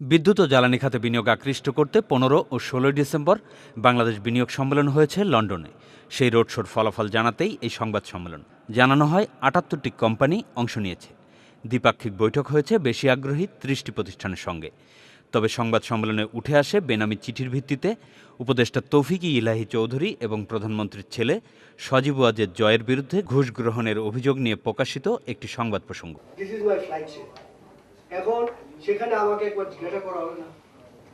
বিদ্যুৎ ও জ্বালানি খাতে বিনিয়োগ আকৃষ্ট করতে পনেরো ও ষোলোই ডিসেম্বর বাংলাদেশ বিনিয়োগ সম্মেলন হয়েছে লন্ডনে। সেই রোড শোর ফলাফল জানাতেই এই সংবাদ সম্মেলন। জানানো হয়, আটাত্তরটি কোম্পানি অংশ নিয়েছে। দ্বিপাক্ষিক বৈঠক হয়েছে বেশি আগ্রহী ত্রিশটি প্রতিষ্ঠানের সঙ্গে। তবে সংবাদ সম্মেলনে উঠে আসে বেনামি চিঠির ভিত্তিতে উপদেষ্টা তৌফিকি ইলাহি চৌধুরী এবং প্রধানমন্ত্রীর ছেলে সজীব ওয়াজেদ জয়ের বিরুদ্ধে ঘুষ গ্রহণের অভিযোগ নিয়ে প্রকাশিত একটি সংবাদ প্রসঙ্গ। এখন সেখানে আমাকে একবার জিজ্ঞাসা করা হলো না।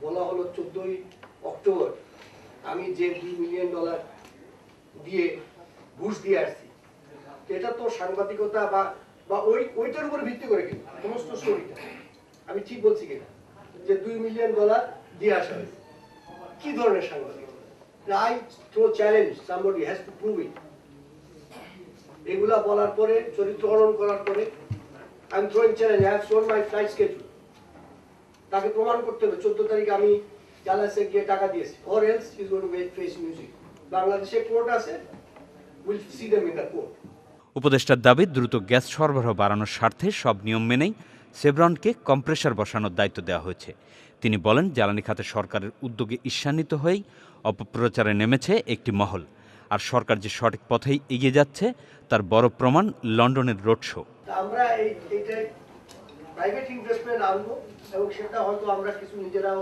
বলা হলো চোদ্দই অক্টোবর আমি যে দুই মিলিয়ন ডলার দিয়ে ঘুষ দিয়ে আসছি। এটা তো সাংবাদিকতা বা বা ওই, ওইটার উপর ভিত্তি করে কিন্তু সমস্ত স্টোরিটা আমি ঠিক বলছি কিনা? যে দুই মিলিয়ন ডলার দিয়ে আসা হয়েছে। কি ধরনের সাংবাদিকতা I throw challenge somebody has to prove it এগুলা বলার পরে, চরিত্র হরণ করার পরে I'm throwing challenge I have shown my flight schedule তাকে প্রমাণ করতে হবে, চোদ্দ তারিখ আমি জালাসে গিয়ে টাকা দিয়েছি or else is going to wait face music বাংলাদেশে কোর্ট আছে will see them in the court উপদেষ্টার দাবি, দ্রুত গ্যাস সরবরাহ বাড়ানোর স্বার্থে সব নিয়ম মেনেই সেভরনকে কম্প্রেসার বসানোর দায়িত্ব দেওয়া হয়েছে। তিনি বলেন, জ্বালানি খাতে সরকারের উদ্যোগে ঈর্ষান্বিত হয়েই অপপ্রচারে নেমেছে একটি মহল। আর সরকার যে সঠিক পথেই এগিয়ে যাচ্ছে, তার বড় প্রমাণ লন্ডনের রোড শো। আমরা এই এইটাই প্রাইভেট ইনভেস্টমেন্ট আনব এবং সেটা হয়তো আমরা কিছু নিজেরাও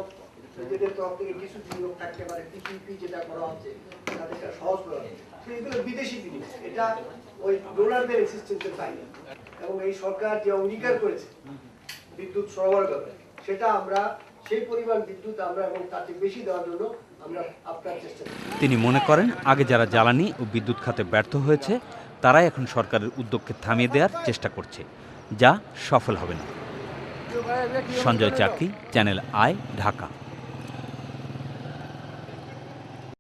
নিজেদের তরফ থেকে কিছু বিনিয়োগ থাকতে পারে পিপিপি যেটা করা হচ্ছে তাদেরটা সহজ করা হচ্ছে। এগুলো বিদেশি জিনিস এটা ওই ডোনারদের এক্সিস্টেন্সের বাইরে। এবং এই সরকার যে অঙ্গীকার করেছে বিদ্যুৎ সরবরাহ ব্যাপারে সেটা আমরা, সেই পরিমাণ বিদ্যুৎ আমরা এবং চেয়ে বেশি দেওয়ার জন্য আমরা আপনার চেষ্টা তিনি মনে করেন, আগে যারা জ্বালানি ও বিদ্যুৎ খাতে ব্যর্থ হয়েছে তারাই এখন সরকারের উদ্যোগকে থামিয়ে দেওয়ার চেষ্টা করছে, যা সফল হবে না। সঞ্জয় চাকরি, চ্যানেল আই, ঢাকা।